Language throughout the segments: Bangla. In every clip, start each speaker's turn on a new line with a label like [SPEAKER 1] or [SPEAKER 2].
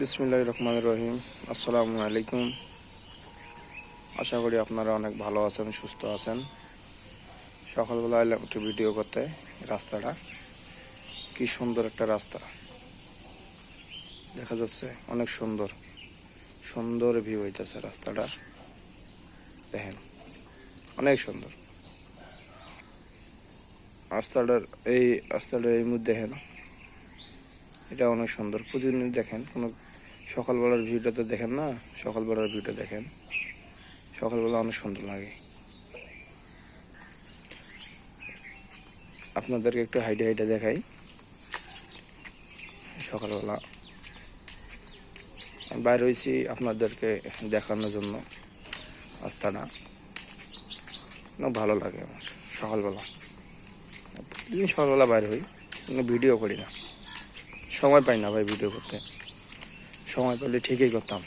[SPEAKER 1] বিসমিল্লাহ রহমান রহিম। আসসালামু আলাইকুম। আশা করি আপনারা অনেক ভালো আছেন, সুস্থ আছেন। সকালবেলা এলাম একটু ভিডিও করতে, রাস্তাটা। কি সুন্দর একটা রাস্তা। দেখা যাচ্ছে অনেক সুন্দর সুন্দর ভিউ হইতেছে রাস্তাটার দেখেন, অনেক সুন্দর। রাস্তাটার এই রাস্তাটার এই মধ্যে দেখেন। এটা অনেক সুন্দর। প্রতিদিন দেখেন, কোনো সকালবেলার ভিউটা তো দেখেন না? সকালবেলার ভিউটা দেখেন। সকালবেলা অনেক সুন্দর লাগে। আপনাদেরকে একটু হাইটে হাইটে দেখাই। সকালবেলা। বাইরে হয়েছি আপনাদেরকে দেখানোর জন্য। অনেক ভালো লাগে আমার। সকালবেলা। প্রতিদিন সকালবেলা বাইরে হই। ভিডিও করি না। সময় পাই না ভাই ভিডিও করতে। সময় পেলে ঠিকই করতাম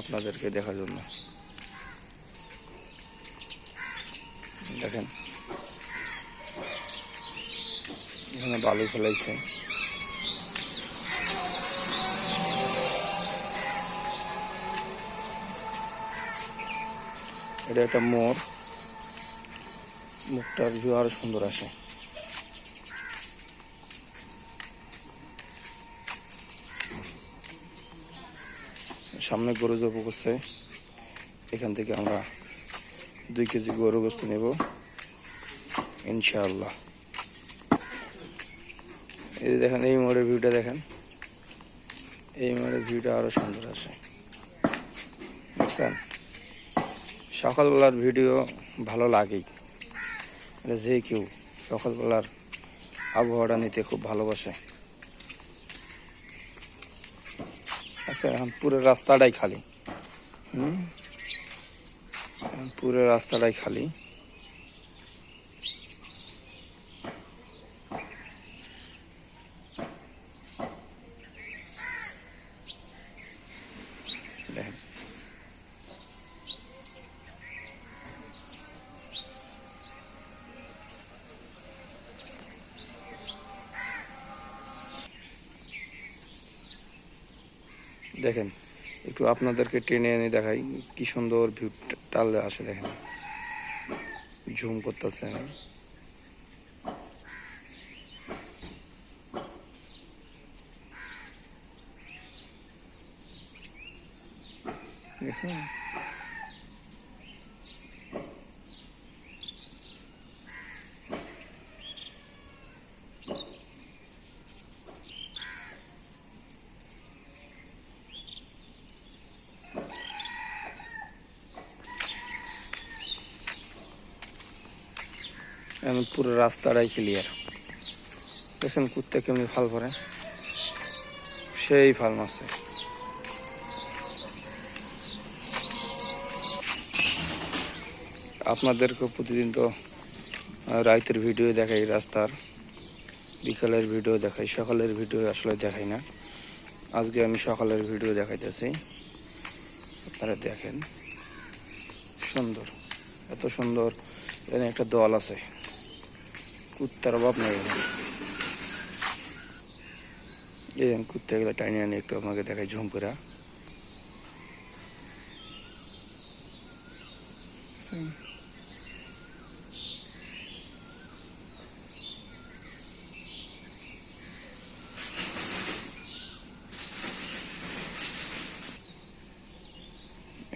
[SPEAKER 1] আপনাদেরকে দেখার জন্য। দেখেন। এখানে বালু ফেলাইছে। এটা একটা মোর মুখটার ভিউ আরও সুন্দর আসে। সামনে গরু জব করছে। এখান থেকে আমরা দুই কেজি গরু গোস্ত নেব। ইনশাআল্লাহ। এই দেখেন, এই মোড়ের ভিউটা দেখেন। এই মোড়ের ভিউটা আরও সুন্দর আছে। দেখছেন? সকালবেলার ভিডিও ভালো লাগেই। যে কেউ সকালবেলার আবহাওয়াটা নিতে খুব ভালোবাসে। আচ্ছা এখন পুরো রাস্তাটাই খালি। হুম? পুরো রাস্তাটাই খালি। দেখেন, একটু আপনাদেরকে টেনে এনে দেখাই কি সুন্দর ভিউ টাল আসে দেখেন। ঝুম করতেছে। দেখুন এখন পুরো রাস্তাটাই ক্লিয়ার দেখছেন কুত্তে কেমনি ফাল পরে সেই ফাল মারছে। আপনাদেরকে প্রতিদিন তো রাইতের ভিডিও দেখাই রাস্তার। বিকালের ভিডিও দেখাই, সকালের ভিডিও আসলে দেখাই না। আজকে আমি সকালের ভিডিও দেখাইতেছি। আপনারা দেখেন। সুন্দর। এত সুন্দর এখানে একটা দল আছে। কুত্তার অভাব নেই। এই যে কুত্তা গুলো টাইনি আনি একটু আপনাকে দেখাই ঝুম করে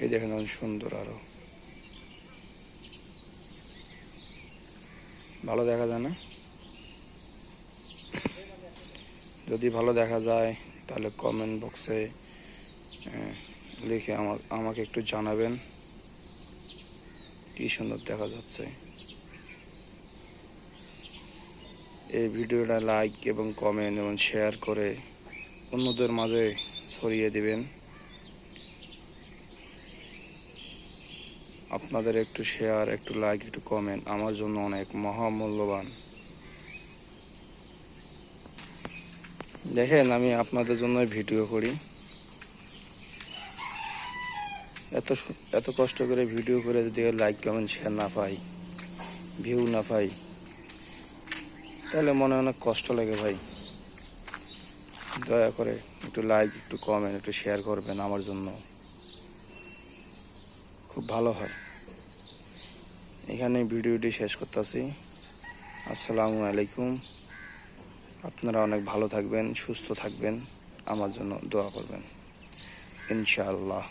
[SPEAKER 1] এই দেখেন অনেক সুন্দর আরও ভালো দেখা যায় না। যদি ভালো দেখা যায়, তাহলে কমেন্ট বক্সে লিখে আমাকে একটু জানাবেন কি সুন্দর দেখা যাচ্ছে। এই ভিডিওটা লাইক এবং কমেন্ট এবং শেয়ার করে অন্যদের মাঝে ছড়িয়ে দিবেন। আপনাদের একটু শেয়ার একটু লাইক একটু কমেন্ট আমার জন্য অনেক মহামূল্যবান। দেখেন, আমি আপনাদের জন্য ভিডিও করি। এত এত কষ্ট করে ভিডিও করে যদি লাইক কমেন্ট শেয়ার না পাই ভিউ না পাই তাহলে মনে অনেক কষ্ট লাগে ভাই। দয়া করে একটু লাইক একটু কমেন্ট একটু শেয়ার করবেন আমার জন্য। খুব ভালো হয়। এখানে ভিডিওটি শেষ করতেছি। আসসালামু আলাইকুম। আপনারা অনেক ভালো থাকবেন, সুস্থ থাকবেন। আমার জন্য দোয়া করবেন। ইনশাআল্লাহ।